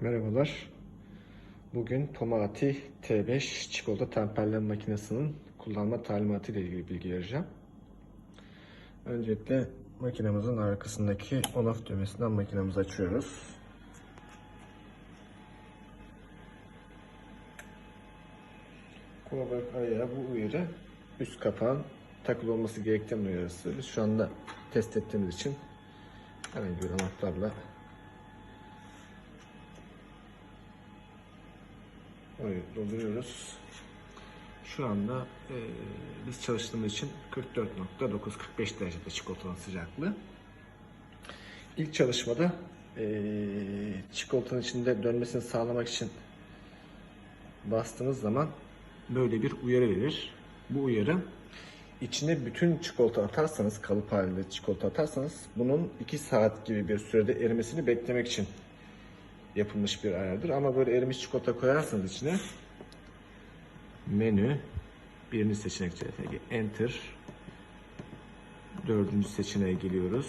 Merhabalar. Bugün Tomati T5 çikolata temperleme makinesinin kullanma talimatı ile ilgili bilgi vereceğim. Öncelikle makinemizin arkasındaki on off düğmesinden makinemizi açıyoruz. Kovabak ayağı bu uyarı üst kapağın takılı olması gerektiğinin uyarısı. Biz şu anda test ettiğimiz için herhangi bir anahtarla Orayı dolduruyoruz. Şu anda e, biz çalıştığımız için 44.9-45 derecede çikolatanın sıcaklığı. İlk çalışmada e, çikolatanın içinde dönmesini sağlamak için bastığınız zaman böyle bir uyarı verir. Bu uyarı içine bütün çikolata atarsanız, kalıp halinde çikolata atarsanız bunun 2 saat gibi bir sürede erimesini beklemek için yapılmış bir ayardır. Ama böyle erimiş çikolata koyarsanız içine menü birinci seçenek CTG enter dördüncü seçeneğe geliyoruz.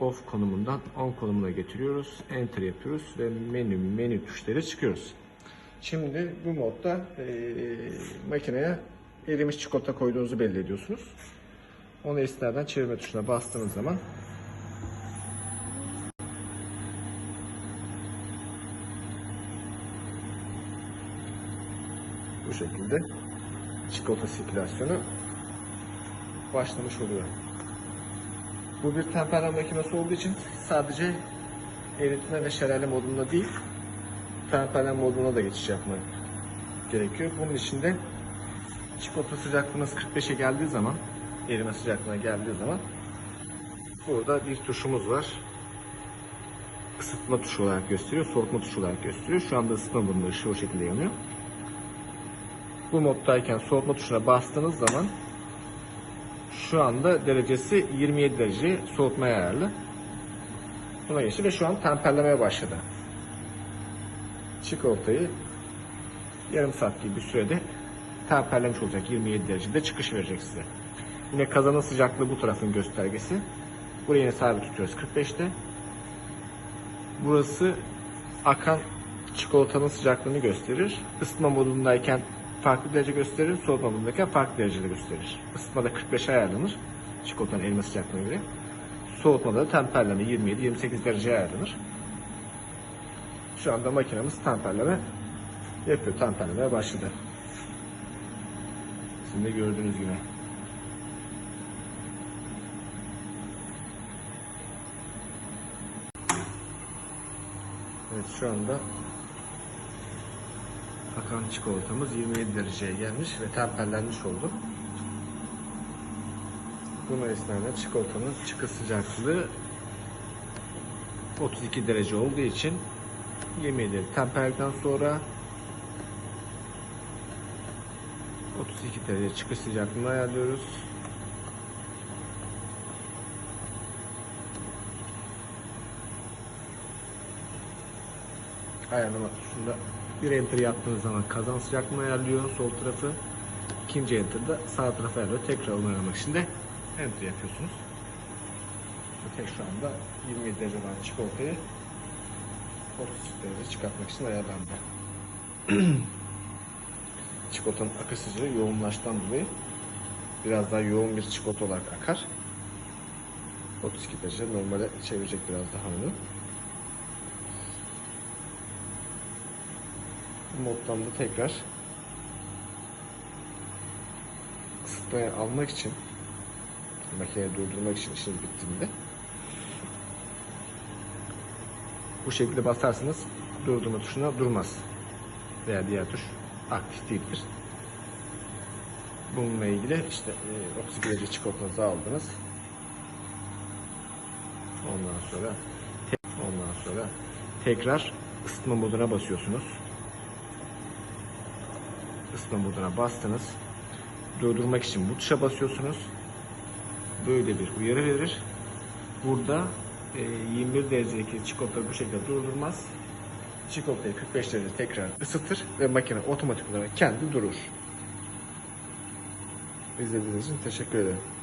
Off konumundan on konumuna getiriyoruz. Enter yapıyoruz ve menü menü tuşları çıkıyoruz. Şimdi bu modda eee, makineye erimiş çikolata koyduğunuzu belli ediyorsunuz. Onu esnaden çevirme tuşuna bastığınız zaman bu şekilde çikolata sirkülasyonu başlamış oluyor. Bu bir temperleme makinesi olduğu için sadece eritme ve şelale modunda değil, temperleme moduna da geçiş yapmak gerekiyor. Bunun için de çikolata sıcaklığınız 45'e geldiği zaman, erime sıcaklığına geldiği zaman burada bir tuşumuz var. Isıtma tuşu olarak gösteriyor, soğutma tuşu olarak gösteriyor. Şu anda ısıtma modunda ışığı o şekilde yanıyor. Bu moddayken soğutma tuşuna bastığınız zaman şu anda derecesi 27 derece soğutmaya ayarlı. Buna geçti ve şu an temperlemeye başladı. Çikolatayı yarım saat gibi bir sürede temperlemiş olacak 27 derecede çıkış verecek size. Yine kazanın sıcaklığı bu tarafın göstergesi. Burayı yine sabit tutuyoruz 45'te. Burası akan çikolatanın sıcaklığını gösterir. Isıtma modundayken farklı derece gösterir, soğutma modundayken farklı derecede gösterir. Isıtmada 45 ayarlanır çikolatanın erime sıcaklığına göre. Soğutmada da temperleme 27-28 dereceye ayarlanır. Şu anda makinemiz temperleme yapıyor, temperlemeye başladı. Sizin de gördüğünüz gibi. Evet şu anda akan çikolatamız 27 dereceye gelmiş ve temperlenmiş oldu. Bunu esnada çikolatanın çıkış sıcaklığı 32 derece olduğu için 27 temperden sonra 32 derece çıkış sıcaklığını ayarlıyoruz. ayarlama tuşunda bir enter yaptığınız zaman kazan sıcaklığını ayarlıyor sol tarafı. İkinci enter'da sağ tarafı ayarlıyor. Tekrar onu ayarlamak için de enter yapıyorsunuz. Tek şu anda 27 derece olan çikolatayı 33 derece çıkartmak için ayarlandı. Çikolatanın akış sıcağı yoğunlaştan dolayı biraz daha yoğun bir çikolata olarak akar. 32 derece normale çevirecek biraz daha onu. Moddan da tekrar ısıtmaya almak için makineyi durdurmak için işiniz bittiğinde bu şekilde basarsanız durdurma tuşuna durmaz veya diğer tuş aktif değildir. Bununla ilgili işte e, 32 derece çikolatanızı aldınız. Ondan sonra ondan sonra tekrar ısıtma moduna basıyorsunuz ısıtma moduna bastınız. Durdurmak için bu tuşa basıyorsunuz. Böyle bir uyarı verir. Burada e, 21 derecedeki çikolata bu şekilde durdurmaz. Çikolatayı 45 derece tekrar ısıtır ve makine otomatik olarak kendi durur. İzlediğiniz için teşekkür ederim.